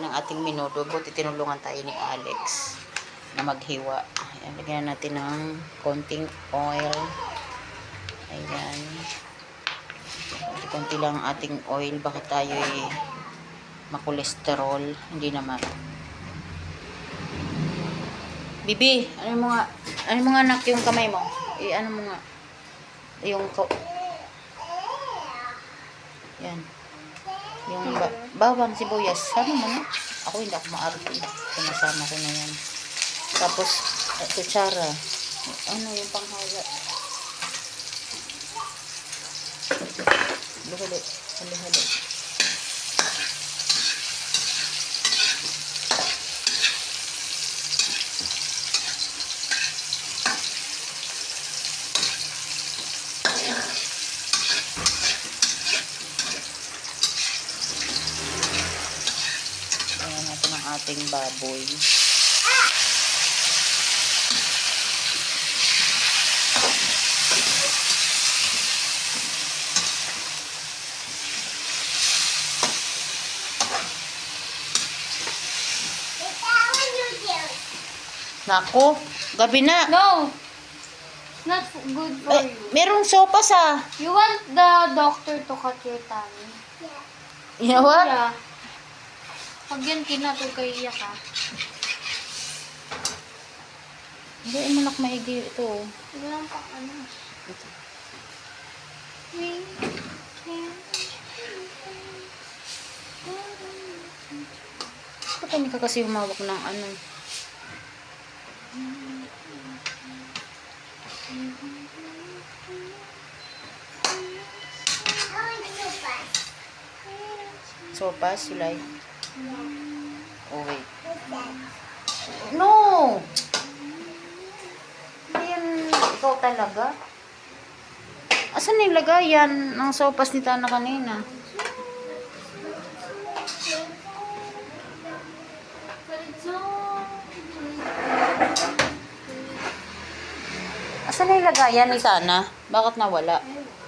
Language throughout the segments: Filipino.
natin ang ating minuto. Buti tinulungan tayo ni Alex na maghiwa. Ayan, lagyan na natin ng konting oil. Ayan. Konti lang ang ating oil. Bakit tayo eh, makolesterol? Hindi naman. Bibi, ano mo nga, ano mo nga anak yung kamay mo? Eh, ano mo nga? Yung ko... Yan. Yung ba bawang sibuyas. Sabi mo na. Ako hindi ako maarte. Sinasama ko na yan. Tapos, uh, kutsara. Ano yung panghala? Halo-halo. Halo-halo. Ayan natin ang ating baboy. Nako, gabi na. No! It's not good for Eh, you. merong sopas ah. You want the doctor to cut your tummy? You know what? Yeah. Pag yan kinatol kay iyak ka. Hindi, manak maigi ito. Sige lang pa ano. Ba't hindi ka kasi humawak ng ano? Sopas, you like? Oh, wait. No! Hindi yan, ikaw talaga. Asan nilagay yan ng sopas ni Tana kanina? Asan nilagay yan ni Tana? Bakit nawala? Kuya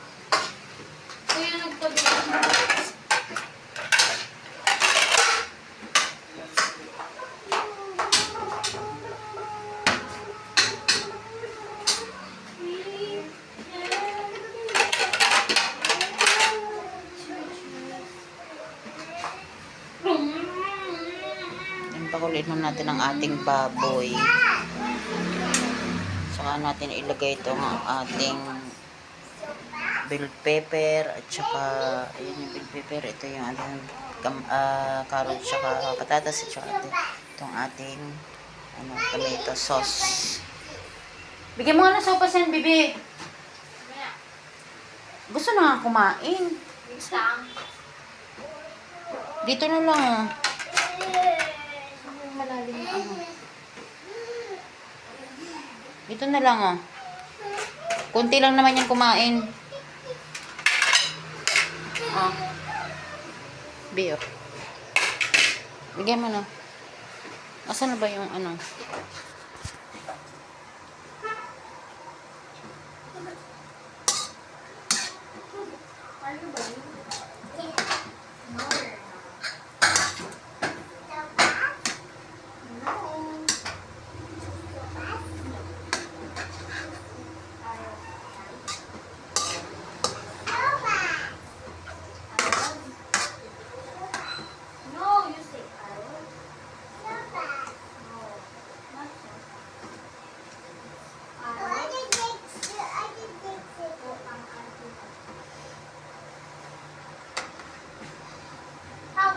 Na natin ang ating baboy. Saka natin ilagay itong ating bell pepper at saka ayun yung bell pepper. Ito yung ating kam, ah, carrot saka patatas at saka ito- itong ating ano, tomato sauce. Bigyan mo nga ng sopas yan, bibi. Gusto na nga kumain. Dito na lang. Oh. Malalim na ano. Dito na lang, oh. Kunti lang naman yan kumain. Oh. Biyo. Bigyan mo na. Asan na ba yung ano?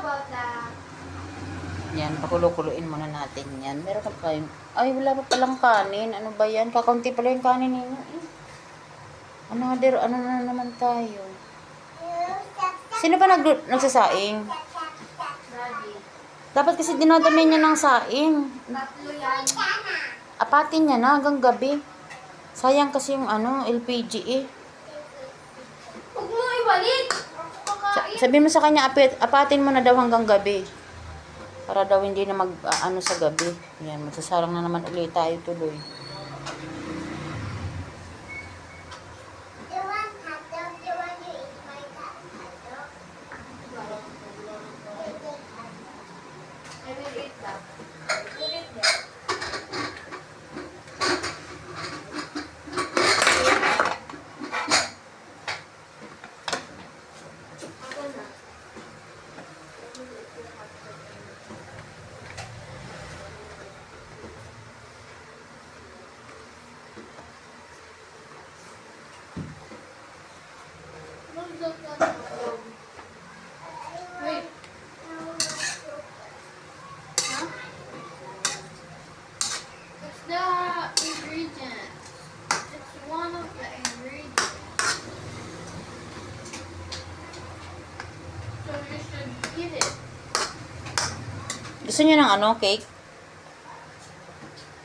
About that? Yan, pakulo-kuloin muna natin yan. Meron ka pa kayong... Ay, wala pa palang kanin. Ano ba yan? Kakaunti pala yung kanin ninyo. Eh. Another, ano na naman tayo? Sino ba nag nagsasaing? Dapat kasi dinadami niya ng saing. Tatlo yan. Apatin niya na hanggang gabi. Sayang kasi yung ano, LPG eh. Huwag mo ibalik! Sa- Kakain. Sabi mo sa kanya, apit, apatin mo na daw hanggang gabi. Para daw hindi na mag, ah, ano sa gabi. Yan, magsasarang na naman ulit tayo tuloy. Gusto niyo ng ano, cake?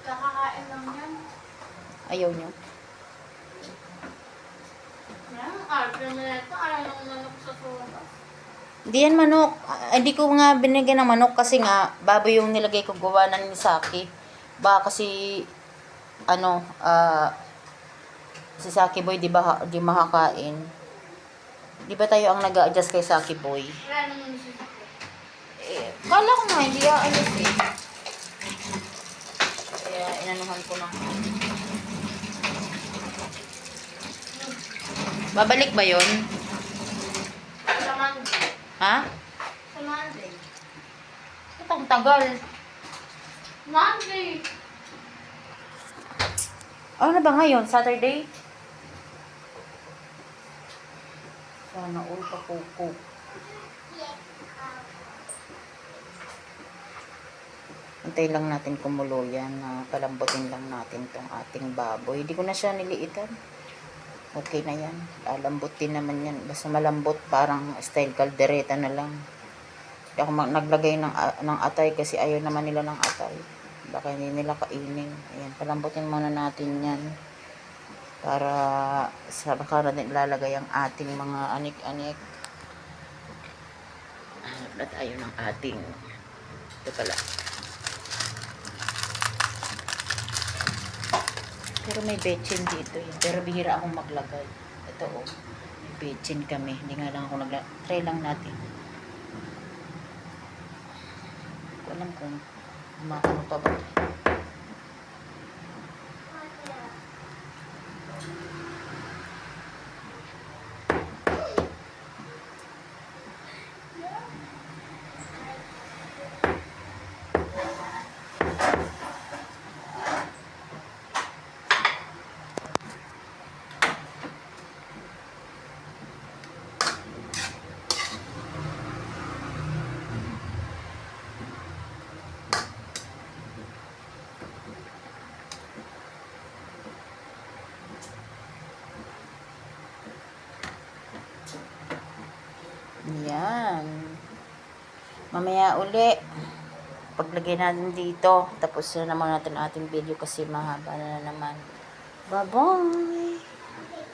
Kakakain lang yan. Ayaw niyo? Hindi yan manok. Ah, hindi ko nga binigyan ng manok kasi nga, baboy yung nilagay ko gawa ng ni Saki. Baka kasi, ano, ah, si Saki Boy, di ba, di makakain. Di ba tayo ang nag adjust kay Saki Boy? Wala naman siya Eh, kala ko nga, hindi aayos eh. Kaya inanuhan ko lang. Babalik ba yon? Sa Monday. Ha? Sa Monday. Ba't ang tagal? Monday! Ano na ba ngayon? Saturday? Sana all pa kuko. Antay lang natin kumulo yan. na palambutin lang natin tong ating baboy. Hindi ko na siya niliitan. Okay na yan. Lalambutin naman yan. Basta malambot parang style kaldereta na lang. Hindi ako naglagay ng, a- ng atay kasi ayaw naman nila ng atay. Baka hindi nila kainin. Ayan, palambutin muna natin yan. Para sa baka natin ilalagay ang ating mga anik-anik. Hanap na tayo ng ating. Ito pala. Pero may betchin dito. eh. Pero bihira akong maglagay. Ito oh. May betchin kami. Hindi nga lang ako nagla... Try lang natin. Hindi ko alam kung makano pa ba. Yan. Mamaya uli. Paglagay natin dito. Tapos na naman natin ating video kasi mahaba na naman. Bye-bye!